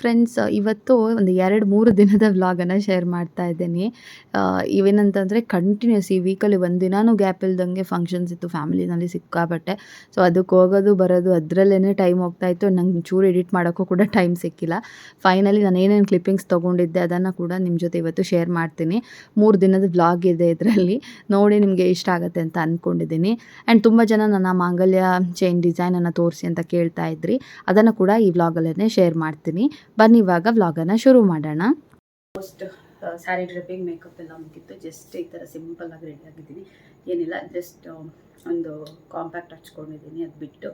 Friends ಇವತ್ತು ಒಂದು ಎರಡು ಮೂರು ದಿನದ ವ್ಲಾಗನ್ನು ಶೇರ್ ಮಾಡ್ತಾ ಇದ್ದೀನಿ. ಇವೇನಂತಂದರೆ ಕಂಟಿನ್ಯೂಸ್ ಈ ವೀಕಲ್ಲಿ ಒಂದು ದಿನಾನೂ ಗ್ಯಾಪ್ ಇಲ್ದಂಗೆ ಫಂಕ್ಷನ್ಸ್ ಇತ್ತು ಫ್ಯಾಮಿಲಿನಲ್ಲಿ ಸಿಕ್ಕಾಬಟ್ಟೆ ಸೊ ಅದಕ್ಕೆ ಹೋಗೋದು, ಬರೋದು ಅದರಲ್ಲೇ ಟೈಮ್ ಹೋಗ್ತಾ ಇತ್ತು. ನಂಗೆ ಚೂರು ಎಡಿಟ್ ಮಾಡೋಕ್ಕೂ ಕೂಡ ಟೈಮ್ ಸಿಕ್ಕಿಲ್ಲ. ಫೈನಲಿ ನಾನು ಏನೇನು ಕ್ಲಿಪ್ಪಿಂಗ್ಸ್ ತೊಗೊಂಡಿದ್ದೆ ಅದನ್ನು ಕೂಡ ನಿಮ್ಮ ಜೊತೆ ಇವತ್ತು ಶೇರ್ ಮಾಡ್ತೀನಿ. ಮೂರು ದಿನದ ವ್ಲಾಗ್ ಇದೆ ಇದರಲ್ಲಿ. ನೋಡಿ ನಿಮಗೆ ಇಷ್ಟ ಆಗುತ್ತೆ ಅಂತ ಅಂದ್ಕೊಂಡಿದ್ದೀನಿ ಆ್ಯಂಡ್ ತುಂಬ ಜನ ನನ್ನ ಮಾಂಗಲ್ಯ ಚೈನ್ ಡಿಸೈನನ್ನು ತೋರಿಸಿ ಅಂತ ಕೇಳ್ತಾ ಇದ್ರಿ. ಅದನ್ನು ಕೂಡ ಈ ವ್ಲಾಗಲ್ಲೇ ಶೇರ್ ಮಾಡ್ತೀನಿ. ಬನ್ನಿ ಇವಾಗ ವ್ಲಾಗನ್ನು ಶುರು ಮಾಡೋಣ. ಫಸ್ಟ್ ಸ್ಯಾರಿ ಡ್ರೆಪ್ಪಿಂಗ್ ಮೇಕಪ್ ಎಲ್ಲ ಮುಗಿತ್ತು ಜಸ್ಟ್ ಈ ಥರ ಸಿಂಪಲ್ ಆಗಿ ರೆಡಿ ಆಗಿದ್ದೀನಿ. ಏನಿಲ್ಲ ಜಸ್ಟ್ ಒಂದು ಕಾಂಪ್ಯಾಕ್ಟ್ ಹಚ್ಕೊಂಡಿದ್ದೀನಿ. ಅದು ಬಿಟ್ಟು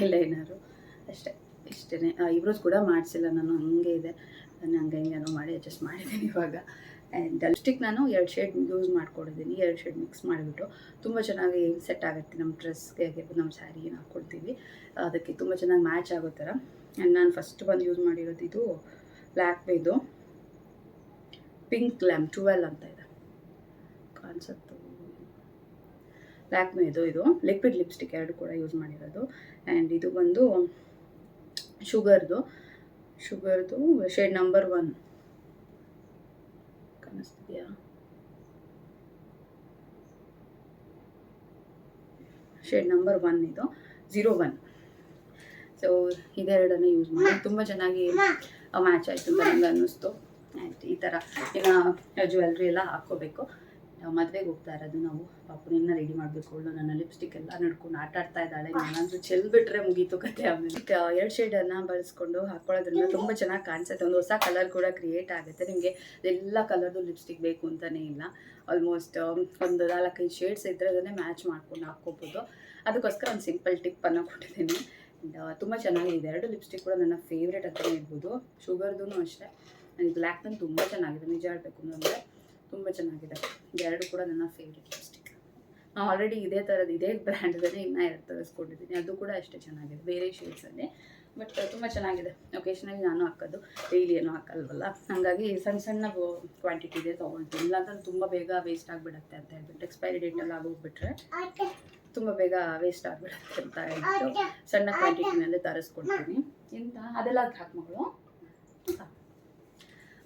ಐಲೈನರು ಅಷ್ಟೇ. ಇಷ್ಟೇ ಐಬ್ರೋಸ್ ಕೂಡ ಮಾಡಿಸಿಲ್ಲ ನಾನು. ಹಂಗೆ ಇದೆ. ನಾನು ಹಂಗೆ ಹಿಂಗೆ ಮಾಡಿ ಅಡ್ಜಸ್ಟ್ ಮಾಡಿದ್ದೀನಿ ಇವಾಗ. ಆ್ಯಂಡ್ ಲಿಪ್ಸ್ಟಿಕ್ ನಾನು ಎರಡು ಶೇಡ್ ಯೂಸ್ ಮಾಡ್ಕೊಂಡಿದ್ದೀನಿ ಎರಡು ಶೇಡ್ ಮಿಕ್ಸ್ ಮಾಡಿಬಿಟ್ಟು. ತುಂಬ ಚೆನ್ನಾಗಿ ಸೆಟ್ ಆಗುತ್ತೆ ನಮ್ಮ ಡ್ರೆಸ್ಗೆ ನಮ್ಮ ಸ್ಯಾರಿಗೆ ಹಾಕ್ಕೊಡ್ತೀವಿ ಅದಕ್ಕೆ ತುಂಬ ಚೆನ್ನಾಗಿ ಮ್ಯಾಚ್ ಆಗೋ ಥರ. ಆ್ಯಂಡ್ ನಾನು ಫಸ್ಟ್ ಬಂದು ಯೂಸ್ ಮಾಡಿರೋದು ಇದು ಬ್ಲ್ಯಾಕ್ ಇದು ಪಿಂಕ್ ಲ್ಯಾಮ್ ಟ್ವೆಲ್ ಅಂತ ಇದೆ. ಕಾನ್ಸೆಪ್ಟು ಲ್ಯಾಕ್ಮೇದು ಇದು ಲಿಕ್ವಿಡ್ ಲಿಪ್ಸ್ಟಿಕ್ ಎರಡು ಕೂಡ ಯೂಸ್ ಮಾಡಿರೋದು. ಆ್ಯಂಡ್ ಇದು ಬಂದು ಶುಗರ್ದು ಶುಗರ್ದು ಶೇಡ್ ನಂಬರ್ ಒನ್ ಕಾಣಿಸ್ತಿದೆಯಾ ಶೇಡ್ ನಂಬರ್ ಒನ್ ಇದು. ಝೀರೋ ಒನ್ ಸೊ ಇದೆರಡನ್ನು ಯೂಸ್ ಮಾಡಿ. ತುಂಬ ಚೆನ್ನಾಗಿ ಮ್ಯಾಚ್ ಆಯಿತು ಅಂತ ನನಗೆ ಅನ್ನಿಸ್ತು. ಆ್ಯಂಡ್ ಈ ಥರ ಇನ್ನು ಜ್ಯುವೆಲ್ರಿ ಎಲ್ಲ ಹಾಕ್ಕೋಬೇಕು. ಮದುವೆಗೆ ಹೋಗ್ತಾ ಇರೋದು, ನಾವು ಪಾಪುನೆಲ್ಲ ರೆಡಿ ಮಾಡಬೇಕು, ಅವಳು ನನ್ನ ಲಿಪ್ಸ್ಟಿಕ್ ಎಲ್ಲ ನಡ್ಕೊಂಡು ಆಟ ಆಡ್ತಾ ಇದ್ದಾಳೆ. ನಾನಂತೂ ಚೆಲ್ ಬಿಟ್ರೆ ಮುಗೀತು ಕತೆ ಆಮೇಲೆ. ಎರಡು ಶೇಡನ್ನು ಬಳಸ್ಕೊಂಡು ಹಾಕೊಳ್ಳೋದ್ರಿಂದ ತುಂಬ ಚೆನ್ನಾಗಿ ಕಾಣಿಸುತ್ತೆ. ಒಂದು ಹೊಸ ಕಲರ್ ಕೂಡ ಕ್ರಿಯೇಟ್ ಆಗುತ್ತೆ. ನಿಮಗೆ ಎಲ್ಲ ಕಲರ್ದು ಲಿಪ್ಸ್ಟಿಕ್ ಬೇಕು ಅಂತಲೇ ಇಲ್ಲ. ಆಲ್ಮೋಸ್ಟ್ ಒಂದು ನಾಲ್ಕೈದು ಶೇಡ್ಸ್ ಇದ್ದರೆ ಅದನ್ನೇ ಮ್ಯಾಚ್ ಮಾಡ್ಕೊಂಡು ಹಾಕ್ಕೋಬೋದು. ಅದಕ್ಕೋಸ್ಕರ ಒಂದು ಸಿಂಪಲ್ ಟಿಪ್ಪನ್ನು ಕೊಟ್ಟಿದ್ದೀನಿ. ತುಂಬ ಚೆನ್ನಾಗಿದೆ. ಎರಡು ಲಿಪ್ಸ್ಟಿಕ್ ಕೂಡ ನನ್ನ ಫೇವ್ರೇಟ್ ಅಂತಲೇ ಇರ್ಬೋದು. ಶುಗರ್ದು ಅಷ್ಟೇ. ನನಗೆ ಬ್ಲ್ಯಾಕ್ ಪೆನ್ ತುಂಬ ಚೆನ್ನಾಗಿದೆ. ನಿಜ ಹೇಳಬೇಕು ಅಂದರೆ. ತುಂಬ ಚೆನ್ನಾಗಿದೆ. ಎರಡು ಕೂಡ ನನ್ನ ಫೇವ್ರೆಟ್ ಲಿಪ್ಸ್ಟಿಕ್ ನಾವು ಆಲ್ರೆಡಿ ಇದೇ ಥರದ್ದು ಇದೇ ಬ್ರ್ಯಾಂಡ್ದೇ ಇನ್ನೂ ಎರಡು ತರಿಸ್ಕೊಂಡಿದ್ದೀನಿ. ಅದು ಕೂಡ ಅಷ್ಟೇ ಚೆನ್ನಾಗಿದೆ, ಬೇರೆ ಶೇಡ್ಸಲ್ಲಿ ಬಟ್ ತುಂಬ ಚೆನ್ನಾಗಿದೆ. ಒಕೇಶನಲ್ಲಿ ನಾನು ಹಾಕೋದು. ಡೈಲಿ ಏನು ಹಾಕಲ್ವಲ್ಲ? ಹಾಗಾಗಿ ಸಣ್ಣ ಸಣ್ಣ ಕ್ವಾಂಟಿಟಿ ಇದೆ ತೊಗೊಳ್ತೀನಿ. ಇಲ್ಲಾಂದ್ರೆ ತುಂಬ ಬೇಗ ವೇಸ್ಟ್ ಆಗಿಬಿಡುತ್ತೆ ಅಂತ ಹೇಳ್ಬಿಟ್ಟು ಎಕ್ಸ್ಪೈರಿ ಡೇಟಲ್ಲಿ ಆಗೋಗ್ಬಿಟ್ರೆ ತುಂಬ ಬೇಗ ವೇಸ್ಟ್ ಆಗಿಬಿಡುತ್ತೆ ಅಂತ ಹೇಳ್ಬಿಟ್ಟು ಸಣ್ಣ ಕ್ವಾಂಟಿಟಿನಲ್ಲೇ ತರಿಸ್ಕೊಡ್ತೀನಿ. ಇಂಥ ಅದೆಲ್ಲ ಹಾಕಿ ಮಗಳು.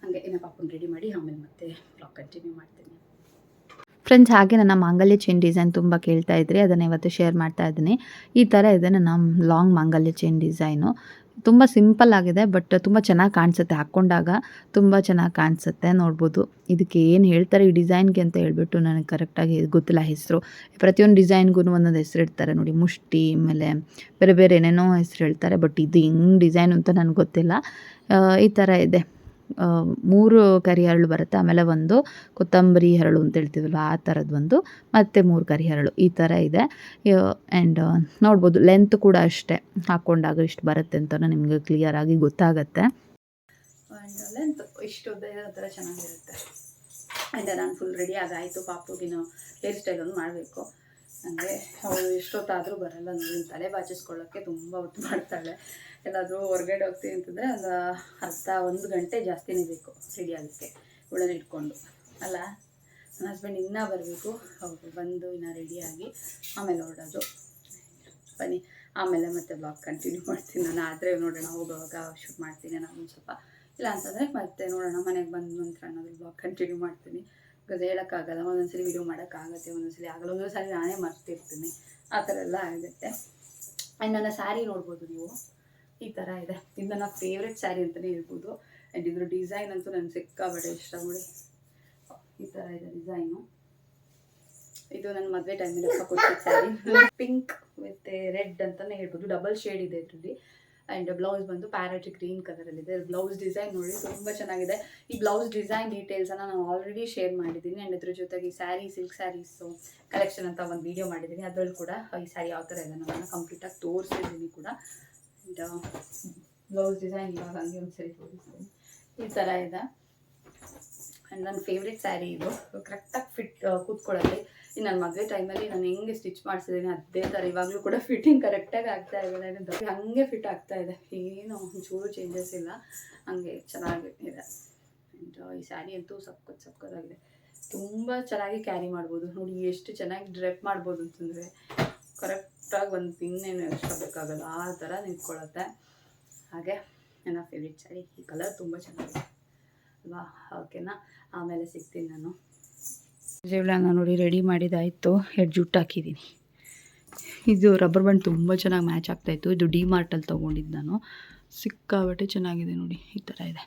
ಹಂಗೆ ಇನ್ನು ಪಾಪನ್ ರೆಡಿ ಮಾಡಿ ಆಮೇಲೆ ಮತ್ತೆ ಬ್ಲಾಗ್ ಕಂಟಿನ್ಯೂ ಮಾಡ್ತೀನಿ. ಫ್ರೆಂಡ್ಸ್ ಹಾಗೆ ನನ್ನ ಮಾಂಗಲ್ಯ ಚೈನ್ ಡಿಸೈನ್ ತುಂಬ ಕೇಳ್ತಾ ಇದ್ರಿ, ಅದನ್ನು ಇವತ್ತು ಶೇರ್ ಮಾಡ್ತಾ ಇದ್ದೀನಿ. ಈ ಥರ ಇದೆ ನನ್ನ ಲಾಂಗ್ ಮಾಂಗಲ್ಯ ಚೈನ್ ಡಿಸೈನು ತುಂಬ ಸಿಂಪಲ್ ಆಗಿದೆ ಬಟ್ ತುಂಬ ಚೆನ್ನಾಗಿ ಕಾಣಿಸುತ್ತೆ. ಹಾಕ್ಕೊಂಡಾಗ ತುಂಬ ಚೆನ್ನಾಗಿ ಕಾಣಿಸುತ್ತೆ, ನೋಡ್ಬೋದು. ಇದಕ್ಕೆ ಏನು ಹೇಳ್ತಾರೆ ಈ ಡಿಸೈನ್ಗೆ ಅಂತ ಹೇಳ್ಬಿಟ್ಟು ನನಗೆ ಕರೆಕ್ಟಾಗಿ ಗೊತ್ತಿಲ್ಲ ಹೆಸರು. ಪ್ರತಿಯೊಂದು ಡಿಸೈನ್ಗೂ ಒಂದೊಂದು ಹೆಸರು ಇಡ್ತಾರೆ ನೋಡಿ, ಮುಷ್ಟಿ, ಆಮೇಲೆ ಬೇರೆ ಬೇರೆ ಏನೇನೋ ಹೆಸರು ಹೇಳ್ತಾರೆ ಬಟ್ ಇದು ಹೆಂಗೆ ಡಿಸೈನ್ ಅಂತ ನನಗೆ ಗೊತ್ತಿಲ್ಲ. ಈ ಥರ ಇದೆ. ಮೂರು ಕರಿ ಹರಳು ಬರುತ್ತೆ. ಆಮೇಲೆ ಒಂದು ಕೊತ್ತಂಬರಿ ಹರಳು ಅಂತ ಹೇಳ್ತೀವಲ್ಲ, ಆ ಥರದ್ದು ಒಂದು. ಮತ್ತು ಮೂರು ಕರಿ ಹರಳು, ಈ ಥರ ಇದೆ. ಆ್ಯಂಡ್ ನೋಡ್ಬೋದು ಲೆಂತ್ ಕೂಡ ಅಷ್ಟೇ ಹಾಕ್ಕೊಂಡಾಗ ಇಷ್ಟು ಬರುತ್ತೆ ಅಂತ ನಿಮಗೆ ಕ್ಲಿಯರಾಗಿ ಗೊತ್ತಾಗತ್ತೆ. ಆ್ಯಂಡ್ ಲೆಂತ್ ಇಷ್ಟು ಉದ್ದ ಇರೋ ಥರ ಚೆನ್ನಾಗಿರುತ್ತೆ. ಆ್ಯಂಡ್ ನಾನು ಫುಲ್ ರೆಡಿ ಆಗಾಯಿತು ಪಾಪುಗಿನ ಹೇರ್ ಸ್ಟೈಲ್ ಒಂದು ಮಾಡಬೇಕು. ಅಂದರೆ ಅವಳು ಎಷ್ಟೊತ್ತಾದರೂ ಬರಲ್ಲ ನೋಡಿ ತಲೆ ಬಾಚಿಸ್ಕೊಳ್ಳೋಕ್ಕೆ ತುಂಬ ಹೊತ್ತು ಮಾಡ್ತಾಳೆ. ಎಲ್ಲಾದರೂ ಹೊರಗಡೆ ಹೋಗ್ತೀನಿ ಅಂತಂದರೆ ಒಂದು ಅರ್ಧ, ಒಂದು ಗಂಟೆ ಜಾಸ್ತಿನೇ ಬೇಕು ರೆಡಿ ಆಗೋಕ್ಕೆ ಇಟ್ಕೊಂಡು. ಅಲ್ಲ ನನ್ನ ಹಸ್ಬೆಂಡ್ ಇನ್ನೂ ಬರಬೇಕು. ಹೌದು, ಬಂದು ಇನ್ನೂ ರೆಡಿಯಾಗಿ ಆಮೇಲೆ ಹೊರಡೋದು. ಬನ್ನಿ, ಆಮೇಲೆ ಮತ್ತೆ ಬ್ಲಾಗ್ ಕಂಟಿನ್ಯೂ ಮಾಡ್ತೀನಿ. ನಾನು ಆದರೆ ನೋಡೋಣ, ಹೋಗುವಾಗ ಶೂಟ್ ಮಾಡ್ತೀನಿ ನಾನು ಒಂದು ಸ್ವಲ್ಪ. ಇಲ್ಲ ಅಂತಂದರೆ ಮತ್ತೆ ನೋಡೋಣ, ಮನೆಗೆ ಬಂದ ನಂತರ ನಾನು ಬ್ಲಾಗ್ ಕಂಟಿನ್ಯೂ ಮಾಡ್ತೀನಿ. ಬಿಕಾಸ್ ಹೇಳೋಕ್ಕಾಗಲ್ಲ ಒಂದೊಂದ್ಸಲಿ ವೀಡಿಯೋ ಮಾಡೋಕ್ಕಾಗತ್ತೆ ಒಂದೊಂದ್ಸಲಿ ಆಗಲ್ಲ. ಒಂದೊಂದು ಸಾರಿ ನಾನೇ ಮರ್ತಿರ್ತೀನಿ. ಆ ಥರ ಎಲ್ಲ ಆಗುತ್ತೆ. ಆ್ಯಂಡ್ ನನ್ನ ಸ್ಯಾರಿ ನೋಡ್ಬೋದು ನೀವು. ಈ ಥರ ಇದೆ. ಇದು ನನ್ನ ಫೇವ್ರೆಟ್ ಸ್ಯಾರಿ ಅಂತಲೇ ಹೇಳ್ಬೋದು. ಆ್ಯಂಡ್ ಇದ್ರ ಡಿಸೈನ್ ಅಂತೂ ನನಗೆ ಸಿಕ್ಕಾಬಟ್ಟೆ ಇಷ್ಟ ನೋಡಿ. ಈ ಥರ ಇದೆ ಡಿಸೈನು ಇದು ನನ್ನ ಮದುವೆ ಟೈಮಲ್ಲಿ ಸ್ಯಾರಿ ಪಿಂಕ್ ವಿತ್ ರೆಡ್ ಅಂತಲೇ ಹೇಳ್ಬೋದು. ಡಬಲ್ ಶೇಡ್ ಇದೆ ಇದರಲ್ಲಿ. ಆ್ಯಂಡ್ ಬ್ಲೌಸ್ ಬಂದು ಪ್ಯಾರೆಟ್ ಗ್ರೀನ್ ಕಲರಲ್ಲಿದೆ ಬ್ಲೌಸ್ ಡಿಸೈನ್ ನೋಡಿ ತುಂಬ ಚೆನ್ನಾಗಿದೆ. ಈ ಬ್ಲೌಸ್ ಡಿಸೈನ್ ಡೀಟೇಲ್ಸನ್ನು ನಾನು ಆಲ್ರೆಡಿ ಶೇರ್ ಮಾಡಿದ್ದೀನಿ. ಆ್ಯಂಡ್ ಅದ್ರ ಜೊತೆಗೆ ಈ ಸ್ಯಾರಿ ಸಿಲ್ಕ್ ಸ್ಯಾರೀಸು ಕಲೆಕ್ಷನ್ ಅಂತ ಒಂದು ವೀಡಿಯೋ ಮಾಡಿದ್ದೀನಿ. ಅದರಲ್ಲಿ ಕೂಡ ಈ ಸ್ಯಾರಿ ಯಾವ ಥರ ಇದೆ ನಾನು ಕಂಪ್ಲೀಟಾಗಿ ತೋರಿಸಿದ್ದೀನಿ ಕೂಡ. ಆ್ಯಂಡ್ ಬ್ಲೌಸ್ ಡಿಸೈನ್ ಇವಾಗ ಹಂಗೆ ಒಂದು ಸರಿ ತೋರಿಸ್ತೀನಿ. ಈ ಥರ ಇದೆ. ಆ್ಯಂಡ್ ನನ್ನ ಫೇವ್ರೆಟ್ ಸ್ಯಾರಿ ಇದು. ಕರೆಕ್ಟಾಗಿ ಫಿಟ್ ಕೂತ್ಕೊಳ್ಳುತ್ತೆ ಇನ್ನು ನನ್ನ ಮದುವೆ ಟೈಮಲ್ಲಿ ನಾನು ಹೆಂಗೆ ಸ್ಟಿಚ್ ಮಾಡಿಸಿದ್ದೀನಿ ಅದೇ ಥರ ಇವಾಗಲೂ ಕೂಡ ಫಿಟ್ಟಿಂಗ್ ಕರೆಕ್ಟಾಗಿ ಆಗ್ತಾ ಇದೆ. ಹಾಗೆ ಫಿಟ್ ಆಗ್ತಾ ಇದೆ. ಏನು ಒಂಚೂರು ಚೇಂಜಸ್ ಇಲ್ಲ. ಹಂಗೆ ಚೆನ್ನಾಗಿದೆ. ಆ್ಯಂಡ್ ಈ ಸ್ಯಾರಿ ಅಂತೂ ಸಕ್ಕತ್ ಸಕ್ಕತ್ತಾಗಿದೆ ತುಂಬ ಚೆನ್ನಾಗಿ ಕ್ಯಾರಿ ಮಾಡ್ಬೋದು. ನೋಡಿ ಎಷ್ಟು ಚೆನ್ನಾಗಿ ಡ್ರೆಪ್ ಮಾಡ್ಬೋದು ಅಂತಂದರೆ ಕರೆಕ್ಟಾಗಿ ಒಂದು ಪಿನ್ನೇನು ಎಕ್ಸ್ಟ್ರಾ ಬೇಕಾಗಲ್ಲ. ಆ ಥರ ನಿಂತ್ಕೊಳ್ಳುತ್ತೆ. ಹಾಗೆ ನನ್ನ ಫೇವ್ರೆಟ್ ಸ್ಯಾರಿ ಈ ಕಲರ್ ತುಂಬ ಚೆನ್ನಾಗಿದೆ. ಅಲ್ವಾ? ಓಕೆನಾ? ಆಮೇಲೆ ಸಿಗ್ತೀನಿ ನಾನು. ಜೇವ್ಲಾನ ನೋಡಿ ರೆಡಿ ಮಾಡಿದಾಯಿತು. ಎರಡು ಜುಟ್ಟು ಹಾಕಿದ್ದೀನಿ ಇದು ರಬ್ಬರ್ ಬ್ಯಾಂಡ್ ತುಂಬ ಚೆನ್ನಾಗಿ ಮ್ಯಾಚ್ ಆಗ್ತಾಯಿತ್ತು ಇದು ಡಿ ಮಾರ್ಟಲ್ಲಿ ತೊಗೊಂಡಿದ್ದು ನಾನು. ಸಿಕ್ಕಾಬಟ್ಟೆ ಚೆನ್ನಾಗಿದೆ ನೋಡಿ ಈ ಥರ ಇದೆ.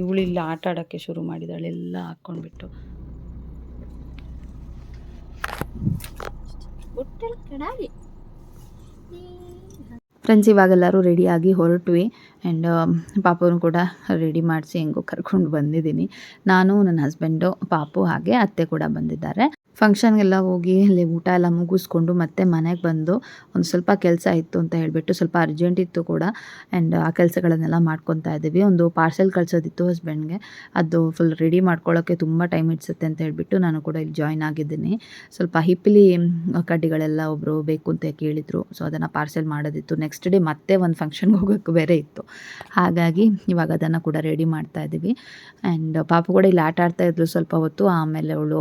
ಇವಳಿಲ್ಲ ಇಲ್ಲಿ ಆಟ ಆಡೋಕ್ಕೆ ಶುರು ಮಾಡಿದಾಳೆ ಎಲ್ಲ ಹಾಕ್ಕೊಂಡ್ಬಿಟ್ಟು ಫ್ರೆಂಡ್ಸ್ ಇವಾಗೆಲ್ಲರೂ ರೆಡಿಯಾಗಿ ಹೊರಟ್ವಿ. ಆ್ಯಂಡ್ ಪಾಪುನು ಕೂಡ ರೆಡಿ ಮಾಡಿಸಿ ಹೆಂಗೋ ಕರ್ಕೊಂಡು ಬಂದಿದ್ದೀನಿ ನಾನು, ನನ್ನ ಹಸ್ಬೆಂಡು ಪಾಪು ಹಾಗೆ ಅತ್ತೆ ಕೂಡ ಬಂದಿದ್ದಾರೆ. ಫಂಕ್ಷನ್ಗೆಲ್ಲ ಹೋಗಿ ಅಲ್ಲಿ ಊಟ ಎಲ್ಲ ಮುಗಿಸ್ಕೊಂಡು ಮತ್ತೆ ಮನೆಗೆ ಬಂದು ಒಂದು ಸ್ವಲ್ಪ ಕೆಲಸ ಇತ್ತು ಅಂತ ಹೇಳಿಬಿಟ್ಟು ಸ್ವಲ್ಪ ಅರ್ಜೆಂಟ್ ಇತ್ತು ಕೂಡ. ಆ್ಯಂಡ್ ಆ ಕೆಲಸಗಳನ್ನೆಲ್ಲ ಮಾಡ್ಕೊತಾ ಇದ್ದೀವಿ. ಒಂದು ಪಾರ್ಸೆಲ್ ಕಳಿಸೋದಿತ್ತು ಹಸ್ಬೆಂಡ್ಗೆ ಅದು ಫುಲ್ ರೆಡಿ ಮಾಡ್ಕೊಳ್ಳೋಕ್ಕೆ ತುಂಬ ಟೈಮ್ ಇಡ್ಸುತ್ತೆ ಅಂತ ಹೇಳಿಬಿಟ್ಟು ನಾನು ಕೂಡ ಇಲ್ಲಿ ಜಾಯ್ನ್ ಆಗಿದ್ದೀನಿ. ಸ್ವಲ್ಪ ಹಿಪ್ಪಿಲಿ ಕಡ್ಡಿಗಳೆಲ್ಲ ಒಬ್ಬರು ಬೇಕು ಅಂತ ಕೇಳಿದರು. ಸೊ ಅದನ್ನು ಪಾರ್ಸೆಲ್ ಮಾಡೋದಿತ್ತು. ನೆಕ್ಸ್ಟ್ ಡೇ ಮತ್ತೆ ಒಂದು ಫಂಕ್ಷನ್ಗೆ ಹೋಗೋಕ್ಕೆ ಬೇರೆ ಇತ್ತು. ಹಾಗಾಗಿ ಇವಾಗ ಅದನ್ನು ಕೂಡ ರೆಡಿ ಮಾಡ್ತಾ ಇದ್ದೀವಿ. ಆ್ಯಂಡ್ ಪಾಪು ಕೂಡ ಇಲ್ಲಿ ಆಟ ಆಡ್ತಾ ಇದ್ರು ಸ್ವಲ್ಪ ಹೊತ್ತು. ಆಮೇಲೆ ಅವಳು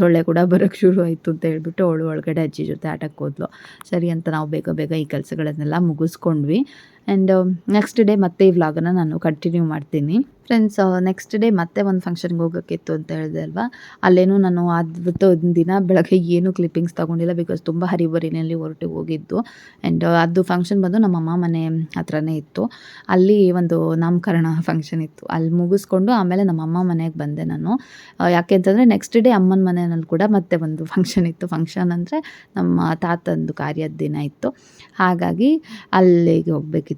ಸೊಳ್ಳೆ ಕೂಡ ಬರೋಕ್ಕೆ ಶುರು ಆಯಿತು ಅಂತ ಹೇಳ್ಬಿಟ್ಟು ಅವಳು ಒಳಗಡೆ ಅಜ್ಜಿ ಜೊತೆ ಆಟಕ್ಕೆ ಹೋದ್ಲು. ಸರಿ ಅಂತ ನಾವು ಬೇಗ ಬೇಗ ಈ ಕೆಲಸಗಳನ್ನೆಲ್ಲ ಮುಗಿಸ್ಕೊಂಡ್ವಿ. ಆ್ಯಂಡ್ ನೆಕ್ಸ್ಟ್ ಡೇ ಮತ್ತೆ ಈ ವ್ಲಾಗನ್ನು ನಾನು ಕಂಟಿನ್ಯೂ ಮಾಡ್ತೀನಿ. ಫ್ರೆಂಡ್ಸ್ ನೆಕ್ಸ್ಟ್ ಡೇ ಮತ್ತೆ ಒಂದು ಫಂಕ್ಷನ್ಗೆ ಹೋಗೋಕ್ಕಿತ್ತು ಅಂತ ಹೇಳಿದೆ ಅಲ್ವಾ? ಅಲ್ಲೇನೂ ನಾನು ಅದ್ಬಿಟ್ಟು ದಿನ ಬೆಳಗ್ಗೆ ಏನೂ ಕ್ಲಿಪ್ಪಿಂಗ್ಸ್ ತೊಗೊಂಡಿಲ್ಲ ಬಿಕಾಸ್ ತುಂಬ ಹರಿಬರಿನಲ್ಲಿ ಹೊರಟು ಹೋಗಿದ್ದು. ಆ್ಯಂಡ್ ಅದು ಫಂಕ್ಷನ್ ಬಂದು ನಮ್ಮ ಅಮ್ಮ ಮನೆ ಹತ್ರನೇ ಇತ್ತು. ಅಲ್ಲಿ ಒಂದು ನಾಮಕರಣ ಫಂಕ್ಷನ್ ಇತ್ತು. ಅಲ್ಲಿ ಮುಗಿಸ್ಕೊಂಡು ಆಮೇಲೆ ನಮ್ಮ ಅಮ್ಮ ಮನೆಗೆ ಬಂದೆ ನಾನು. ಆ, ಯಾಕೆ ಅಂತಂದರೆ ನೆಕ್ಸ್ಟ್ ಡೇ ಅಮ್ಮನ ಮನೆಯಲ್ಲಿ ಕೂಡ ಮತ್ತೆ ಒಂದು ಫಂಕ್ಷನ್ ಇತ್ತು. ಫಂಕ್ಷನ್ ಅಂದರೆ ನಮ್ಮ ತಾತಂದು ಕಾರ್ಯದ ದಿನ ಇತ್ತು. ಹಾಗಾಗಿ ಅಲ್ಲಿಗೆ ಹೋಗಬೇಕಿತ್ತು.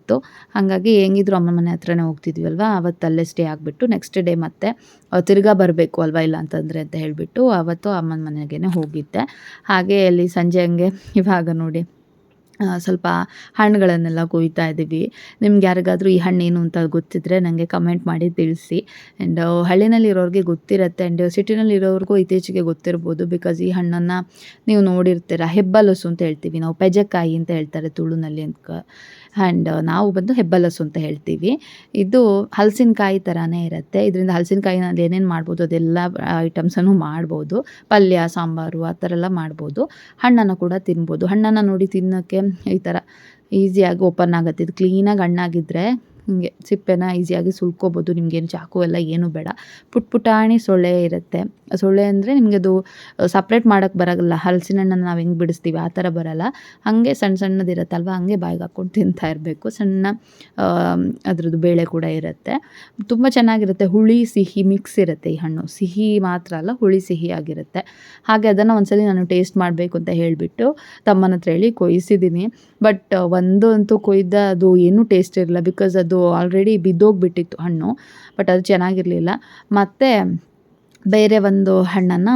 ಹಾಗಾಗಿ ಹೆಂಗಿದ್ರು ಅಮ್ಮ ಮನೆ ಹತ್ರನೇ ಹೋಗ್ತಿದ್ವಿ ಅಲ್ವಾ ಅವತ್ತು ಅಲ್ಲೇ ಸ್ಟೇ ಆಗಿಬಿಟ್ಟು ನೆಕ್ಸ್ಟ್ ಡೇ ಮತ್ತೆ ತಿರ್ಗಾ ಬರಬೇಕು ಅಲ್ವಾ ಇಲ್ಲ ಅಂತಂದರೆ ಅಂತ ಹೇಳಿಬಿಟ್ಟು ಅವತ್ತು ಅಮ್ಮನ ಮನೆಗೇ ಹೋಗಿದ್ದೆ. ಹಾಗೆ ಅಲ್ಲಿ ಸಂಜೆ ಹಂಗೆ ಇವಾಗ ನೋಡಿ ಸ್ವಲ್ಪ ಹಣ್ಣುಗಳನ್ನೆಲ್ಲ ಕೊಯ್ತಾ ಇದ್ದೀವಿ. ನಿಮ್ಗೆ ಯಾರಿಗಾದರೂ ಈ ಹಣ್ಣು ಏನು ಅಂತ ಗೊತ್ತಿದ್ರೆ ನನಗೆ ಕಮೆಂಟ್ ಮಾಡಿ ತಿಳಿಸಿ. ಆ್ಯಂಡ್ ಹಳ್ಳಿನಲ್ಲಿರೋರಿಗೆ ಗೊತ್ತಿರುತ್ತೆ. ಆ್ಯಂಡ್ ಸಿಟಿನಲ್ಲಿರೋರಿಗೂ ಇತ್ತೀಚೆಗೆ ಗೊತ್ತಿರ್ಬೋದು. ಬಿಕಾಸ್ ಈ ಹಣ್ಣನ್ನು ನೀವು ನೋಡಿರ್ತೀರ. ಹೆಬ್ಬಲಸು ಅಂತ ಹೇಳ್ತೀವಿ. ನಾವು ಪೆಜಕಾಯಿ ಅಂತ ಹೇಳ್ತಾರೆ ತುಳುನಲ್ಲಿ ಅಂತ. ಆ್ಯಂಡ್ ನಾವು ಬಂದು ಹೆಬ್ಬಲಸು ಅಂತ ಹೇಳ್ತೀವಿ. ಇದು ಹಲಸಿನಕಾಯಿ ಥರನೇ ಇರುತ್ತೆ. ಇದರಿಂದ ಹಲಸಿನಕಾಯಿನಲ್ಲಿ ಏನೇನು ಮಾಡ್ಬೋದು, ಅದೆಲ್ಲ ಐಟಮ್ಸನ್ನು ಮಾಡ್ಬೋದು. ಪಲ್ಯ, ಸಾಂಬಾರು, ಆ ಥರ ಎಲ್ಲ ಮಾಡ್ಬೋದು. ಹಣ್ಣನ್ನು ಕೂಡ ತಿನ್ಬೋದು. ಹಣ್ಣನ್ನು ನೋಡಿ ತಿನ್ನೋಕ್ಕೆ ಈ ಥರ ಈಸಿಯಾಗಿ ಓಪನ್ ಆಗುತ್ತೆ. ಇದು ಕ್ಲೀನಾಗಿ ಹಣ್ಣಾಗಿದ್ದರೆ ಹಿಂಗೆ ಸಿಪ್ಪೆನ ಈಸಿಯಾಗಿ ಸುಲ್ಕೋಬೋದು, ನಿಮಗೇನು ಚಾಕು ಎಲ್ಲ ಏನೂ ಬೇಡ. ಪುಟ್ ಪುಟಾಣಿ ಸೊಳ್ಳೆ ಇರುತ್ತೆ. ಸೊಳ್ಳೆ ಅಂದರೆ ನಿಮಗೆ ಅದು ಸಪ್ರೇಟ್ ಮಾಡೋಕ್ಕೆ ಬರೋಲ್ಲ. ಹಲಸಿನ ಹಣ್ಣನ್ನು ನಾವು ಹೆಂಗೆ ಬಿಡಿಸ್ತೀವಿ? ಆ ಥರ ಬರೋಲ್ಲ. ಹಾಗೆ ಸಣ್ಣ ಸಣ್ಣದಿರುತ್ತಲ್ವ ಹಂಗೆ ಬಾಯಿಗೆ ಹಾಕ್ಕೊಂಡು ತಿಂತಾ ಇರಬೇಕು. ಸಣ್ಣ ಅದರದ್ದು ಬೇಳೆ ಕೂಡ ಇರುತ್ತೆ. ತುಂಬ ಚೆನ್ನಾಗಿರುತ್ತೆ. ಹುಳಿ, ಸಿಹಿ ಮಿಕ್ಸ್ ಇರುತ್ತೆ ಈ ಹಣ್ಣು. ಸಿಹಿ ಮಾತ್ರ ಅಲ್ಲ, ಹುಳಿ, ಸಿಹಿ ಆಗಿರುತ್ತೆ. ಹಾಗೆ ಅದನ್ನು ಒಂದ್ಸಲಿ ನಾನು ಟೇಸ್ಟ್ ಮಾಡಬೇಕು ಅಂತ ಹೇಳಿಬಿಟ್ಟು ತಮ್ಮನ ಹತ್ರ ಹೇಳಿ ಕೊಯ್ಸಿದ್ದೀನಿ ಬಟ್ ಒಂದು ಅಂತೂ ಕೊಯ್ದ ಅದು ಏನೂ ಟೇಸ್ಟ್ ಇರಲ್ಲ. ಬಿಕಾಸ್ ಅದು ಆಲ್ರೆಡಿ ಬಿದ್ದೋಗ್ಬಿಟ್ಟಿತ್ತು ಹಣ್ಣು ಬಟ್ ಅದು ಚೆನ್ನಾಗಿರಲಿಲ್ಲ. ಮತ್ತು ಬೇರೆ ಒಂದು ಹಣ್ಣನ್ನು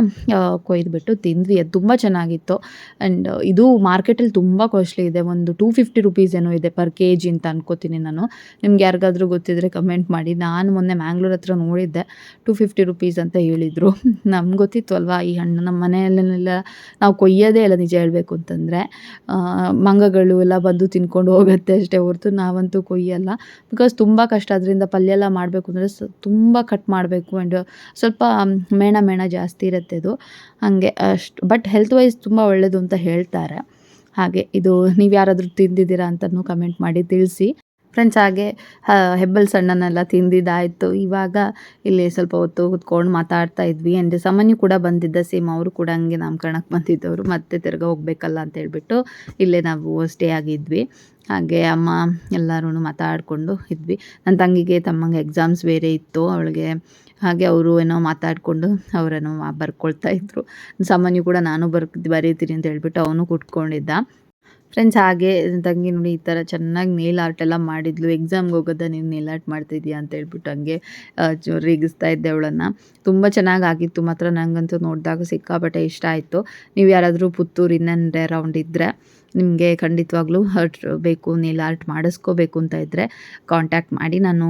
ಕೊಯ್ದುಬಿಟ್ಟು ತಿಂದ್ವಿ. ಅದು ತುಂಬ ಚೆನ್ನಾಗಿತ್ತು. ಆ್ಯಂಡ್ ಇದು ಮಾರ್ಕೆಟಲ್ಲಿ ತುಂಬ ಕಾಸ್ಟ್ಲಿ ಇದೆ. ಒಂದು ಟೂ ಫಿಫ್ಟಿ ರುಪೀಸ್ ಏನೋ ಇದೆ ಪರ್ ಕೆ ಜಿ ಅಂತ ಅನ್ಕೋತೀನಿ ನಾನು. ನಿಮ್ಗೆ ಯಾರಿಗಾದ್ರೂ ಗೊತ್ತಿದ್ರೆ ಕಮೆಂಟ್ ಮಾಡಿ. ನಾನು ಮೊನ್ನೆ ಮ್ಯಾಂಗ್ಳೂರ್ ಹತ್ರ ನೋಡಿದ್ದೆ. ಟೂ ಫಿಫ್ಟಿ ರುಪೀಸ್ ಅಂತ ಹೇಳಿದರು. ನಮ್ಗೆ ಗೊತ್ತಿತ್ತು ಅಲ್ವಾ, ಈ ಹಣ್ಣು ನಮ್ಮ ಮನೆಯಲ್ಲೆಲ್ಲ ನಾವು ಕೊಯ್ಯೋದೇ ಇಲ್ಲ ನಿಜ ಹೇಳಬೇಕು ಅಂತಂದರೆ. ಮಂಗಗಳು ಎಲ್ಲ ಬಂದು ತಿನ್ಕೊಂಡು ಹೋಗುತ್ತೆ ಅಷ್ಟೇ ಹೊರತು ನಾವಂತೂ ಕೊಯ್ಯಲ್ಲ. ಬಿಕಾಸ್ ತುಂಬ ಕಷ್ಟ. ಅದರಿಂದ ಪಲ್ಯ ಎಲ್ಲ ಮಾಡಬೇಕು ಅಂದರೆ ಸ, ತುಂಬ ಕಟ್ ಮಾಡಬೇಕು. ಆ್ಯಂಡ್ ಸ್ವಲ್ಪ ಮೇಣ ಮೇಣ ಜಾಸ್ತಿ ಇರುತ್ತೆ ಅದು. ಹಾಗೆ ಅಷ್ಟು ಬಟ್ ಹೆಲ್ತ್ ವೈಸ್ ತುಂಬ ಒಳ್ಳೆಯದು ಅಂತ ಹೇಳ್ತಾರೆ. ಹಾಗೆ ಇದು ನೀವು ಯಾರಾದರೂ ತಿಂದಿದ್ದೀರಾ ಅಂತಲೂ ಕಮೆಂಟ್ ಮಾಡಿ ತಿಳಿಸಿ. ಫ್ರೆಂಡ್ಸ್ ಹಾಗೆ ಹೆಬ್ಬಲ್ ಸಣ್ಣನೆಲ್ಲ ತಿಂದಿದ್ದಾಯಿತು. ಇವಾಗ ಇಲ್ಲಿ ಸ್ವಲ್ಪ ಹೊತ್ತು ಕೂತ್ಕೊಂಡು ಮಾತಾಡ್ತಾ ಇದ್ವಿ. ಆ್ಯಂಡ್ ಸಾಮಾನ್ಯ ಕೂಡ ಬಂದಿದ್ದ ಸೇಮ್ ಅವರು ಕೂಡ ಹಂಗೆ ನಾಮಕರಣಕ್ಕೆ ಬಂದಿದ್ದವರು. ಮತ್ತೆ ತಿರ್ಗಾ ಹೋಗ್ಬೇಕಲ್ಲ ಅಂತ ಹೇಳ್ಬಿಟ್ಟು ಇಲ್ಲೇ ನಾವು ಸ್ಟೇ ಆಗಿದ್ವಿ. ಹಾಗೆ ಅಮ್ಮ ಎಲ್ಲರೂ ಮಾತಾಡಿಕೊಂಡು ಇದ್ವಿ. ನನ್ನ ತಂಗಿಗೆ ತಮ್ಮಂಗೆ ಎಕ್ಸಾಮ್ಸ್ ಬೇರೆ ಇತ್ತು. ಅವಳಿಗೆ ಹಾಗೆ ಅವರು ಏನೋ ಮಾತಾಡಿಕೊಂಡು ಅವರೇನೋ ಬರ್ಕೊಳ್ತಾ ಇದ್ರು. ಸಾಮಾನ್ಯ ಕೂಡ ನಾನು ಬರ್, ಬರೀತೀನಿ ಅಂತ ಹೇಳ್ಬಿಟ್ಟು ಅವನು ಕುಟ್ಕೊಂಡಿದ್ದ ಫ್ರೆಂಡ್ಸ್ ಹಾಗೆ ತಂಗಿ ನೋಡಿ ಈ ಥರ ಚೆನ್ನಾಗಿ ನೇಲ್ ಆರ್ಟ್ ಎಲ್ಲ ಮಾಡಿದ್ಲು. ಎಕ್ಸಾಮ್ಗೆ ಹೋಗೋದ ನೀನು ನೇಲ್ ಆರ್ಟ್ ಮಾಡ್ತಿದ್ಯಾ ಅಂತ ಹೇಳ್ಬಿಟ್ಟು ಹಂಗೆ ರೀಗಿಸ್ತಾ ಇದ್ದೆ ಅವಳನ್ನು. ತುಂಬ ಚೆನ್ನಾಗಿ ಆಗಿತ್ತು. ಮಾತ್ರ ನನಗಂತೂ ನೋಡಿದಾಗ ಸಿಕ್ಕಾಪಟ್ಟೆ ಇಷ್ಟ ಆಯಿತು. ನೀವು ಯಾರಾದರೂ ಪುತ್ತೂರು ಇನ್ನೊಂದು ರೌಂಡ್ ಇದ್ದರೆ ನಿಮಗೆ ಖಂಡಿತವಾಗ್ಲೂ ಬೇಕು ನೇಲ್ ಆರ್ಟ್ ಮಾಡಿಸ್ಕೋಬೇಕು ಅಂತ ಇದ್ದರೆ ಕಾಂಟ್ಯಾಕ್ಟ್ ಮಾಡಿ. ನಾನು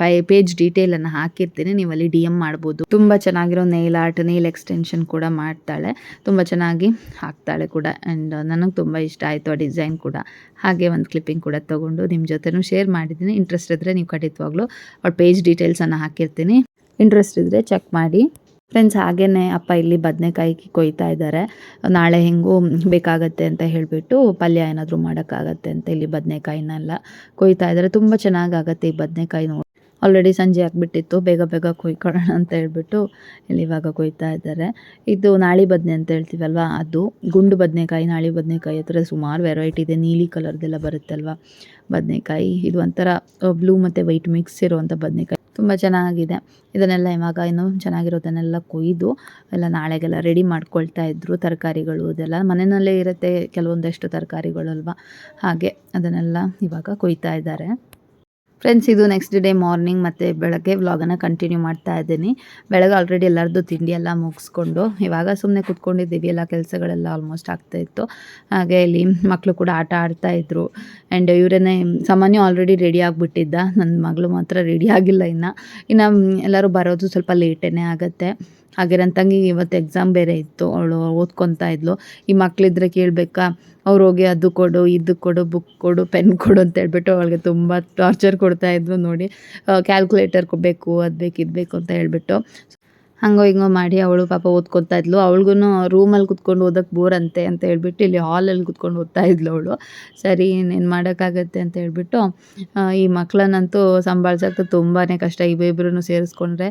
ಪೈ ಪೇಜ್ ಡೀಟೇಲನ್ನು ಹಾಕಿರ್ತೀನಿ. ನೀವು ಅಲ್ಲಿ ಡಿ ಎಂ ಮಾಡ್ಬೋದು. ತುಂಬ ಚೆನ್ನಾಗಿರೋ ನೇಲ್ ಆರ್ಟ್ ನೇಲ್ ಎಕ್ಸ್ಟೆನ್ಷನ್ ಕೂಡ ಮಾಡ್ತಾಳೆ. ತುಂಬ ಚೆನ್ನಾಗಿ ಹಾಕ್ತಾಳೆ ಕೂಡ. ಆ್ಯಂಡ್ ನನಗೆ ತುಂಬ ಇಷ್ಟ ಆಯಿತು. ಡಿಸೈನ್ ಕೂಡ. ಹಾಗೆ ಒಂದು ಕ್ಲಿಪ್ಪಿಂಗ್ ಕೂಡ ತೊಗೊಂಡು ನಿಮ್ಮ ಜೊತೆನೂ ಶೇರ್ ಮಾಡಿದ್ದೀನಿ. ಇಂಟ್ರೆಸ್ಟ್ ಇದ್ದರೆ ನೀವು ಖಂಡಿತವಾಗ್ಲೂ ಅವ್ರ ಪೇಜ್ ಡೀಟೇಲ್ಸನ್ನು ಹಾಕಿರ್ತೀನಿ. ಇಂಟ್ರೆಸ್ಟ್ ಇದ್ದರೆ ಚೆಕ್ ಮಾಡಿ. ಫ್ರೆಂಡ್ಸ್ ಹಾಗೇ ಅಪ್ಪ ಇಲ್ಲಿ ಬದನೆಕಾಯಿ ಕೊಯ್ತಾ ಇದ್ದಾರೆ ನಾಳೆ ಹೆಂಗೂ ಬೇಕಾಗತ್ತೆ ಅಂತ ಹೇಳಿಬಿಟ್ಟು ಪಲ್ಯ ಏನಾದರೂ ಮಾಡೋಕ್ಕಾಗತ್ತೆ ಅಂತ ಇಲ್ಲಿ ಬದನೆಕಾಯಿನೆಲ್ಲ ಕೊಯ್ತಾ ಇದ್ದಾರೆ ತುಂಬ ಚೆನ್ನಾಗಾಗತ್ತೆ ಈ ಬದನೆಕಾಯಿ ನೋಡಿ ಆಲ್ರೆಡಿ ಸಂಜೆ ಆಗಿಬಿಟ್ಟಿತ್ತು, ಬೇಗ ಬೇಗ ಕೊಯ್ಕೊಳ್ಳೋಣ ಅಂತ ಹೇಳ್ಬಿಟ್ಟು ಇಲ್ಲಿ ಇವಾಗ ಕೊಯ್ತಾ ಇದ್ದಾರೆ. ಇದು ನಾಳಿ ಬದನೆ ಅಂತ ಹೇಳ್ತೀವಲ್ವ? ಅದು ಗುಂಡು ಬದನೆಕಾಯಿ, ನಾಳಿ ಬದನೆಕಾಯಿ ಹತ್ರ ಸುಮಾರು ವೆರೈಟಿ ಇದೆ. ನೀಲಿ ಕಲರ್ದೆಲ್ಲ ಬರುತ್ತಲ್ವ ಬದನೆಕಾಯಿ? ಇದು ಒಂಥರ ಬ್ಲೂ ಮತ್ತು ವೈಟ್ ಮಿಕ್ಸ್ ಇರುವಂಥ ಬದನೆಕಾಯಿ. ತುಂಬ ಚೆನ್ನಾಗಿದೆ. ಇದನ್ನೆಲ್ಲ ಇವಾಗ ಇನ್ನೂ ಚೆನ್ನಾಗಿರೋದನ್ನೆಲ್ಲ ಕೊಯ್ದು ಎಲ್ಲ ನಾಳೆಗೆಲ್ಲ ರೆಡಿ ಮಾಡ್ಕೊಳ್ತಾ ಇದ್ದರು ತರಕಾರಿಗಳು ಇದೆಲ್ಲ ಮನೆಯಲ್ಲೇ ಇರುತ್ತೆ ಕೆಲವೊಂದಷ್ಟು ತರಕಾರಿಗಳಲ್ವ? ಹಾಗೆ ಅದನ್ನೆಲ್ಲ ಇವಾಗ ಕೊಯ್ತಾ ಇದ್ದಾರೆ. ಫ್ರೆಂಡ್ಸ್ ಇದು ನೆಕ್ಸ್ಟ್ ಡೇ ಮಾರ್ನಿಂಗ್ ಮತ್ತು ಬೆಳಗ್ಗೆ ವ್ಲಾಗನ್ನು ಕಂಟಿನ್ಯೂ ಮಾಡ್ತಾ ಇದ್ದೀನಿ. ಬೆಳಗ್ಗೆ ಆಲ್ರೆಡಿ ಎಲ್ಲರದ್ದು ತಿಂಡಿ ಎಲ್ಲ ಮುಗಿಸ್ಕೊಂಡು, ಇವಾಗ ಸುಮ್ಮನೆ ಕುತ್ಕೊಂಡಿದ್ದೀವಿ. ಎಲ್ಲ ಕೆಲಸಗಳೆಲ್ಲ ಆಲ್ಮೋಸ್ಟ್ ಆಗ್ತಾ ಇತ್ತು. ಹಾಗೆ ಇಲ್ಲಿ ಮಕ್ಕಳು ಕೂಡ ಆಟ ಆಡ್ತಾ ಇದ್ರು. ಆ್ಯಂಡ್ ಇವರನ್ನೇ, ಸಾಮಾನ್ಯ ಆಲ್ರೆಡಿ ರೆಡಿ ಆಗಿಬಿಟ್ಟಿದ್ದ. ನನ್ನ ಮಗಳು ಮಾತ್ರ ರೆಡಿ ಆಗಿಲ್ಲ ಇನ್ನು. ಇನ್ನು, ಎಲ್ಲರೂ ಬರೋದು ಸ್ವಲ್ಪ ಲೇಟೇ ಆಗುತ್ತೆ. ಹಾಗೆ ನನ್ನ ತಂಗಿಗೆ ಇವತ್ತು ಎಕ್ಸಾಮ್ ಬೇರೆ ಇತ್ತು, ಅವಳು ಓದ್ಕೊತಾ ಇದ್ಲು. ಈ ಮಕ್ಕಳಿದ್ರೆ ಕೇಳಬೇಕಾ, ಅವ್ರು ಹೋಗಿ ಅದು ಕೊಡು, ಇದು ಕೊಡು ಬುಕ್ ಕೊಡು ಪೆನ್ ಕೊಡು ಅಂತ ಹೇಳ್ಬಿಟ್ಟು ಅವಳಿಗೆ ತುಂಬ ಟಾರ್ಚರ್ ಕೊಡ್ತಾ ಇದ್ರು ನೋಡಿ. ಕ್ಯಾಲ್ಕುಲೇಟರ್ ಬೇಕು, ಅದು ಬೇಕು, ಇದು ಬೇಕು ಅಂತ ಹೇಳ್ಬಿಟ್ಟು. ಹಂಗೋ ಹಿಂಗೋ ಮಾಡಿ ಅವಳು ಪಾಪ ಓದ್ಕೊತಾ ಇದ್ಲು. ಅವಳಿಗೂ ರೂಮಲ್ಲಿ ಕುತ್ಕೊಂಡು ಓದೋಕ್ಕೆ ಬೋರ್ ಅಂತೆ ಅಂತ ಹೇಳ್ಬಿಟ್ಟು ಇಲ್ಲಿ ಹಾಲಲ್ಲಿ ಕುತ್ಕೊಂಡು ಓದ್ತಾ ಇದ್ಲು ಅವಳು. ಸರಿ, ಇನ್ನೇನು ಮಾಡೋಕ್ಕಾಗತ್ತೆ ಅಂತ ಹೇಳ್ಬಿಟ್ಟು ಈ ಮಕ್ಕಳನ್ನಂತೂ ಸಂಭಾಳ್ಸೋಕ್ಕೆ ತುಂಬಾ ಕಷ್ಟ. ಇಬ್ಬಿಬ್ರು ಸೇರಿಸ್ಕೊಂಡ್ರೆ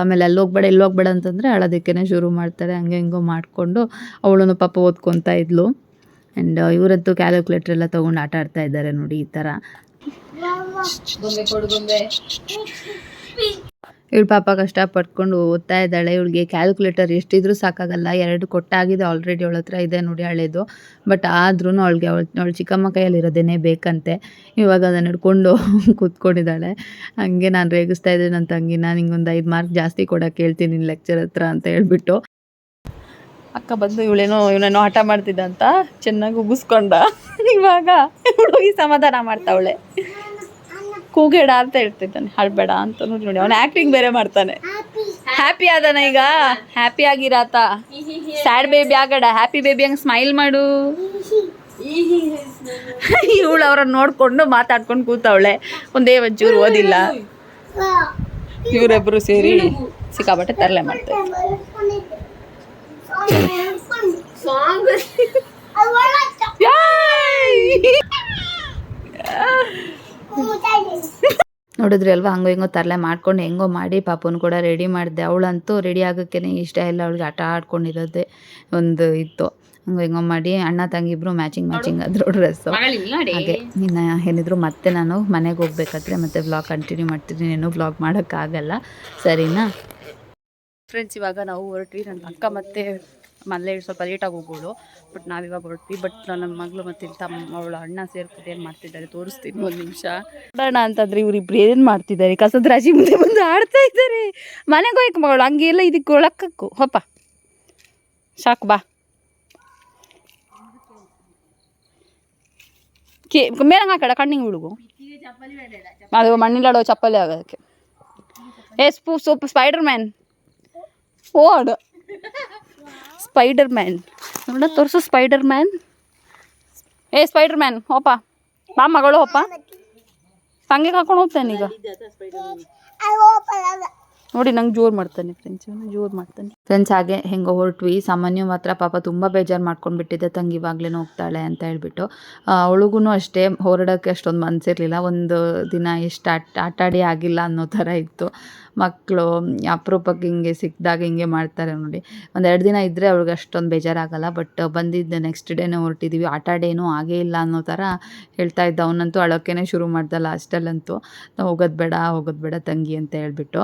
ಆಮೇಲೆ ಅಲ್ಲಿ ಹೋಗ್ಬೇಡ, ಇಲ್ಲಿ ಹೋಗ್ಬೇಡ ಅಂತಂದರೆ ಅಳೋದಕ್ಕೇ ಶುರು ಮಾಡ್ತಾರೆ. ಹಂಗೆ ಹಿಂಗೋ ಮಾಡಿಕೊಂಡು ಅವಳು ಪಾಪ ಓದ್ಕೊತಾ ಇದ್ಲು. ಆ್ಯಂಡ್ ಇವರಂತೂ ಕ್ಯಾಲ್ಕುಲೇಟರ್ ಎಲ್ಲ ತೊಗೊಂಡು ಆಟ ಆಡ್ತಾ ಇದ್ದಾರೆ ನೋಡಿ ಈ ಥರ ಇವಳು ಪಾಪ ಕಷ್ಟಪಟ್ಕೊಂಡು ಓದ್ತಾ ಇದ್ದಾಳೆ. ಇವಳಿಗೆ ಕ್ಯಾಲ್ಕುಲೇಟರ್ ಎಷ್ಟಿದ್ರೂ ಸಾಕಾಗಲ್ಲ. ಎರಡು ಕೊಟ್ಟಾಗಿದೆ ಆಲ್ರೆಡಿ ಅವಳ ಹತ್ರ ಇದೆ ನೋಡಿ ಹಳೇದು. ಬಟ್ ಆದ್ರೂ ಅವಳಿಗೆ ಅವಳು ಅವಳು ಚಿಕ್ಕಮ್ಮ ಇರೋದೇನೆ ಬೇಕಂತೆ. ಇವಾಗ ಅದನ್ನ ಹಿಡ್ಕೊಂಡು ಕೂತ್ಕೊಂಡಿದ್ದಾಳೆ. ಹಂಗೆ ನಾನು ರೇಗಿಸ್ತಾ ಇದ್ದೆ ನನ್ನ ತಂಗಿನ. ನಿಂಗೊಂದು ಐದು ಮಾರ್ಕ್ ಜಾಸ್ತಿ ಕೊಡೋಕೆ ಹೇಳ್ತೀನಿ ನಿನ್ನ ಲೆಕ್ಚರ್ ಹತ್ರ ಅಂತ ಹೇಳ್ಬಿಟ್ಟು. ಅಕ್ಕ ಬಂದು ಇವಳೇನೋ ಇವನೇನೋ ಹಠ ಮಾಡ್ತಿದ್ದ ಅಂತ ಚೆನ್ನಾಗಿ ಉಗಿಸ್ಕೊಂಡ. ಇವಾಗ ಇವಳು ಸಮಾಧಾನ ಮಾಡ್ತಾವಳೆ. ಕೂಗೇಡ ಅಂತ ಹೇಳ್ತಿದ್ದಾನೆ. ಹಳ್ಬೇಡ ಅಂತ ನೋಡಿ ನೋಡಿ. ಅವನು ಆ್ಯಕ್ಟಿಂಗ್ ಬೇರೆ ಮಾಡ್ತಾನೆ. ಹ್ಯಾಪಿ ಆದಾನ ಈಗ? ಹ್ಯಾಪಿ ಆಗಿರಾತ? ಸ್ಯಾಡ್ ಬೇಬಿ ಆಗಡ. ಹ್ಯಾಪಿ ಬೇಬಿ ಹಂಗೆ ಸ್ಮೈಲ್ ಮಾಡು. ಇವಳು ಅವ್ರನ್ನ ನೋಡ್ಕೊಂಡು ಮಾತಾಡ್ಕೊಂಡು ಕೂತವಳೆ. ಒಂದೇ ಒಂಚೂರು ಓದಿಲ್ಲ. ಇವರಿಬ್ಬರು ಸೇರಿ ಸಿಕ್ಕಾಬಟ್ಟೆ ತರಲೆ ಮಾಡ್ತಾರೆ ನೋಡಿದ್ರಿ ಅಲ್ವಾ? ಹಂಗೋ ಹಿಂಗೋ ತರಲೆ ಮಾಡ್ಕೊಂಡು ಹೆಂಗೋ ಮಾಡಿ ಪಾಪನ ಕೂಡ ರೆಡಿ ಮಾಡಿದೆ. ಅವಳಂತೂ ರೆಡಿ ಆಗೋಕ್ಕೇನೆ ಇಷ್ಟ ಇಲ್ಲ. ಅವಳಿಗೆ ಆಟ ಆಡ್ಕೊಂಡಿರೋದೆ ಒಂದು ಇತ್ತು. ಹಂಗೋ ಹಿಂಗೋ ಮಾಡಿ ಅಣ್ಣ ತಂಗಿ ಇಬ್ರು ಮ್ಯಾಚಿಂಗ್ ಮ್ಯಾಚಿಂಗ್ ಆದ್ರು ಡ್ರೆಸ್ಸು ಹಾಗೆ ಇನ್ನು ಏನಿದ್ರು ಮತ್ತೆ ನಾನು ಮನೆಗೆ ಹೋಗ್ಬೇಕಾದ್ರೆ ಮತ್ತೆ ವ್ಲಾಗ್ ಕಂಟಿನ್ಯೂ ಮಾಡ್ತೀನಿ. ಏನೂ ವ್ಲಾಗ್ ಮಾಡೋಕ್ಕಾಗಲ್ಲ. ಸರಿನಾ? ಫ್ರೆಂಡ್ಸ್ ಇವಾಗ ನಾವು ಹೊರಟ್ವಿ. ನನ್ನ ಅಕ್ಕ ಮತ್ತೆ ಮನೇಲಿ ಸ್ವಲ್ಪ ಲೇಟಾಗಿ ಹೋಗೋಳು ಬಟ್ ನಾವಿವಾಗ ಹೊರಟ್ವಿ. ಬಟ್ ನನ್ನ ಮಗಳು ಮತ್ತು ತಮ್ಮ ಅವಳ ಅಣ್ಣ ಸೇರ್ಕೊಂಡು ಏನು ಮಾಡ್ತಿದ್ದಾರೆ ತೋರಿಸ್ತೀನಿ ಒಂದು ನಿಮಿಷ. ನೋಡೋಣ ಅಂತಂದ್ರೆ ಇವರಿಬ್ರು ಏನು ಮಾಡ್ತಿದ್ದಾರೆ? ಕಸದ ರಾಜಿ ಮುಂದೆ ಬಂದು ಆಡ್ತಾ ಇದ್ದಾರೆ ಮನೆಗೆ ಹೋಯ್ಕೆ ಮಗಳು, ಹಂಗೆಲ್ಲ ಇದಕ್ಕೆ ಒಳಕ್ಕಕ್ಕು. ಹೊಪ್ಪ. ಸಾಕು ಬಾ. ಕೇ, ಮೇಲಂಗೆ ಹಾಕಡ ಕಣ್ಣಿಗೆ ಹುಡುಗು. ಅದು ಮಣ್ಣಿಲ್ಲಾಡೋ ಚಪ್ಪಲಿ ಆಗೋದಕ್ಕೆ ಏ, ಸ್ಪೂ, ಸೂಪ್ ಸ್ಪೈಡರ್ ಮ್ಯಾನ್ ಓಡ್. ಸ್ಪೈಡರ್ ಮ್ಯಾನ್ ನೋಡ ತೋರಿಸು ಸ್ಪೈಡರ್ ಮ್ಯಾನ್ ಏ ಸ್ಪೈಡರ್ ಮ್ಯಾನ್ ಹೋಪ. ಬಾ ಮಗಳು ಹೋಪ. ಹಂಗೆ ಹಾಕೊಂಡು ಹೋಗ್ತಾನೆ ಈಗ. ನೋಡಿ ನಂಗೆ ಜೋರು ಮಾಡ್ತಾನೆ ಫ್ರೆಂಡ್ಸ್ ಜೋರು ಮಾಡ್ತಾನೆ. ಫ್ರೆಂಡ್ಸ್ ಹಾಗೆ ಹೆಂಗೋ ಹೊರಟ್ವಿ. ಸಾಮಾನ್ಯ ಮಾತ್ರ ಪಾಪ ತುಂಬ ಬೇಜಾರು ಮಾಡ್ಕೊಂಡ್ಬಿಟ್ಟಿದ್ದೆ ತಂಗಿ ಇವಾಗಲೇ ಹೋಗ್ತಾಳೆ ಅಂತ ಹೇಳ್ಬಿಟ್ಟು. ಅವಳಿಗೂ ಅಷ್ಟೇ ಹೊರಡೋಕ್ಕೆ ಅಷ್ಟೊಂದು ಮನಸ್ಸಿರಲಿಲ್ಲ ಒಂದು ದಿನ ಎಷ್ಟು ಆಟ, ಆಟಾಡಿ ಆಗಿಲ್ಲ ಅನ್ನೋ ಥರ ಇತ್ತು. ಮಕ್ಕಳು ಅಪರೂಪಕ್ಕೆ ಹಿಂಗೆ ಸಿಕ್ಕಿದಾಗ ಹಿಂಗೆ ಮಾಡ್ತಾರೆ ನೋಡಿ. ಒಂದೆರಡು ದಿನ ಇದ್ದರೆ ಅವ್ರಿಗೆ ಅಷ್ಟೊಂದು ಬೇಜಾರಾಗಲ್ಲ. ಬಟ್ ಬಂದಿದ್ದ ನೆಕ್ಸ್ಟ್ ಡೇನೇ ಹೊರಟಿದ್ದೀವಿ ಆಟಾಡೇನೂ ಆಗೇ ಇಲ್ಲ ಅನ್ನೋ ಥರ ಹೇಳ್ತಾ ಇದ್ದ. ಅವನಂತೂ ಅಳೋಕ್ಕೇ ಶುರು ಮಾಡ್ದಲ್ಲ ಅಷ್ಟಲ್ಲಂತೂ ಹೋಗೋದು ಬೇಡ ಹೋಗೋದು ಬೇಡ ತಂಗಿ ಅಂತ ಹೇಳ್ಬಿಟ್ಟು.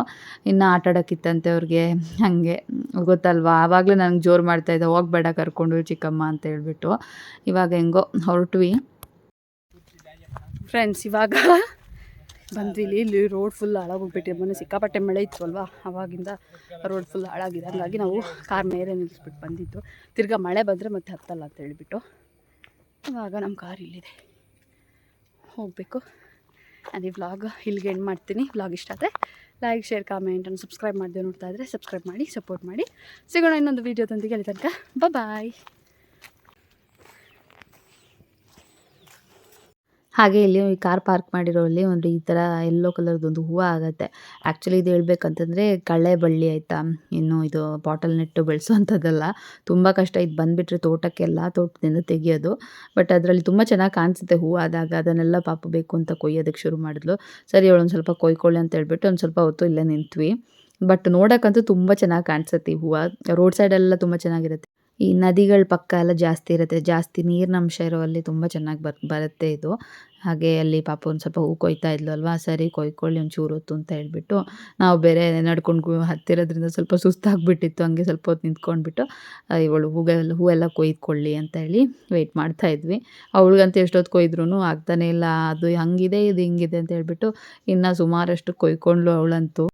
ಇನ್ನು ಆಟಾಡೋಕ್ಕಿತ್ತಂತೆ ಅವ್ರಿಗೆ. ಹಾಗೆ ಗೊತ್ತಲ್ವಾ? ಆವಾಗಲೇ ನನಗೆ ಜೋರು ಮಾಡ್ತಾಯಿದ್ದೆ ಹೋಗ್ಬೇಡ ಕರ್ಕೊಂಡು ಚಿಕ್ಕಮ್ಮ ಅಂತ ಹೇಳ್ಬಿಟ್ಟು. ಇವಾಗ ಹೆಂಗೋ ಹೊರಟ್ವಿ. ಫ್ರೆಂಡ್ಸ್ ಇವಾಗ ಬಂದ್ವಿ. ಇಲ್ಲಿ ರೋಡ್ ಫುಲ್ ಹಾಳಾಗೋಗ್ಬಿಟ್ಟಿದೆ ಮೊನ್ನೆ ಸಿಕ್ಕಾಪಟ್ಟೆ ಮಳೆ ಇತ್ತು ಅಲ್ವಾ? ಅವಾಗಿಂದ ರೋಡ್ ಫುಲ್ ಹಾಳಾಗಿದೆ ಹಾಗಾಗಿ ನಾವು ಕಾರ್ ಮೇಲೆ ನಿಲ್ಲಿಸ್ಬಿಟ್ಟು ಬಂದಿದ್ದು. ತಿರ್ಗಾ ಮಳೆ ಬಂದರೆ ಮತ್ತೆ ಹತ್ತಲ್ಲ ಅಂತ ಹೇಳಿಬಿಟ್ಟು. ಇವಾಗ ನಮ್ಮ ಕಾರ್ ಇಲ್ಲಿದೆ. ಹೋಗಬೇಕು. ನಾನು ವ್ಲಾಗ್ ಇಲ್ಲಿಗೆ ಎಂಡ್ ಮಾಡ್ತೀನಿ. ವ್ಲಾಗ್ ಇಷ್ಟ ಆದರೆ ಲೈಕ್ ಶೇರ್ ಕಾಮೆಂಟ್ ಅನ್ನು ಸಬ್ಸ್ಕ್ರೈಬ್ ಮಾಡದೆ ನೋಡ್ತಾ ಇದ್ದರೆ ಸಬ್ಸ್ಕ್ರೈಬ್ ಮಾಡಿ ಸಪೋರ್ಟ್ ಮಾಡಿ. ಸಿಗೋಣ ಇನ್ನೊಂದು ವೀಡಿಯೋದೊಂದಿಗೆ ಅಲ್ಲಿ ತನಕ. ಬಾಯ್ ಹಾಗೆ ಇಲ್ಲಿ ಕಾರ್ ಪಾರ್ಕ್ ಮಾಡಿರೋಲ್ಲಿ ಒಂದು ಈ ತರ ಯೆಲ್ಲೋ ಕಲರ್ದೊಂದು ಹೂವ ಆಗುತ್ತೆ. ಆಕ್ಚುಲಿ ಇದು ಹೇಳ್ಬೇಕಂತಂದ್ರೆ ಕಳೆ ಬಳ್ಳಿ ಆಯ್ತಾ? ಇನ್ನು ಇದು ಬಾಟಲ್ ನೆಟ್ಟು ಬೆಳೆಸುವಂಥದ್ದಲ್ಲ. ತುಂಬ ಕಷ್ಟ. ಇದು ಬಂದ್ಬಿಟ್ರೆ ತೋಟಕ್ಕೆಲ್ಲ ತೋಟದಿಂದ ತೆಗಿಯೋದು. ಬಟ್ ಅದರಲ್ಲಿ ತುಂಬ ಚೆನ್ನಾಗಿ ಕಾಣಿಸುತ್ತೆ ಹೂವು ಆದಾಗ. ಅದನ್ನೆಲ್ಲ ಪಾಪ ಬೇಕು ಅಂತ ಕೊಯ್ಯೋದಕ್ಕೆ ಶುರು ಮಾಡಿದ್ಲು. ಸರಿ, ಅವಳೊಂದು ಸ್ವಲ್ಪ ಕೊಯ್ಕೊಳ್ಳಿ ಅಂತ ಹೇಳ್ಬಿಟ್ಟು ಒಂದು ಸ್ವಲ್ಪ ಹೊತ್ತು ಇಲ್ಲೇ ನಿಂತ್ವಿ. ಬಟ್ ನೋಡೋಕ್ಕಂತೂ ತುಂಬ ಚೆನ್ನಾಗಿ ಕಾಣಿಸುತ್ತೆ ಈ ಹೂವು. ರೋಡ್ ಸೈಡೆಲ್ಲ ತುಂಬ ಚೆನ್ನಾಗಿರುತ್ತೆ. ಈ ನದಿಗಳ ಪಕ್ಕ ಎಲ್ಲ ಜಾಸ್ತಿ ಇರುತ್ತೆ. ಜಾಸ್ತಿ ನೀರಿನ ಅಂಶ ಇರೋ ಅಲ್ಲಿ ತುಂಬ ಚೆನ್ನಾಗಿ ಬರ್, ಬರುತ್ತೆ ಇದು. ಹಾಗೆ ಅಲ್ಲಿ ಪಾಪ ಒಂದು ಸ್ವಲ್ಪ ಹೂ ಕೊಯ್ತಾ ಇದ್ಲು ಅಲ್ವಾ? ಸರಿ, ಕೊಯ್ಕೊಳ್ಳಿ, ಒಂಚೂರು ಹೊತ್ತು ಅಂತ ಹೇಳ್ಬಿಟ್ಟು ನಾವು ಬೇರೆ ನಡ್ಕೊಂಡು ಹತ್ತಿರೋದ್ರಿಂದ ಸ್ವಲ್ಪ ಸುಸ್ತಾಗ್ಬಿಟ್ಟಿತ್ತು. ಹಂಗೆ ಸ್ವಲ್ಪ ಹೊತ್ತು ನಿಂತ್ಕೊಂಡ್ಬಿಟ್ಟು ಇವಳು ಹೂವೆಲ್ಲ ಹೂವೆಲ್ಲ ಕೊಯ್ದುಕೊಳ್ಳಿ ಅಂತ ಹೇಳಿ ವೆಯ್ಟ್ ಮಾಡ್ತಾ ಇದ್ವಿ. ಅವಳಿಗಂತೂ ಎಷ್ಟೊತ್ತು ಕೊಯ್ದ್ರೂ ಆಗ್ತಾನೆ ಇಲ್ಲ. ಅದು ಹಂಗಿದೆ, ಇದು ಹಿಂಗಿದೆ ಅಂತ ಹೇಳ್ಬಿಟ್ಟು ಇನ್ನು ಸುಮಾರಷ್ಟು ಕೊಯ್ಕೊಂಡ್ಲು ಅವಳಂತೂ.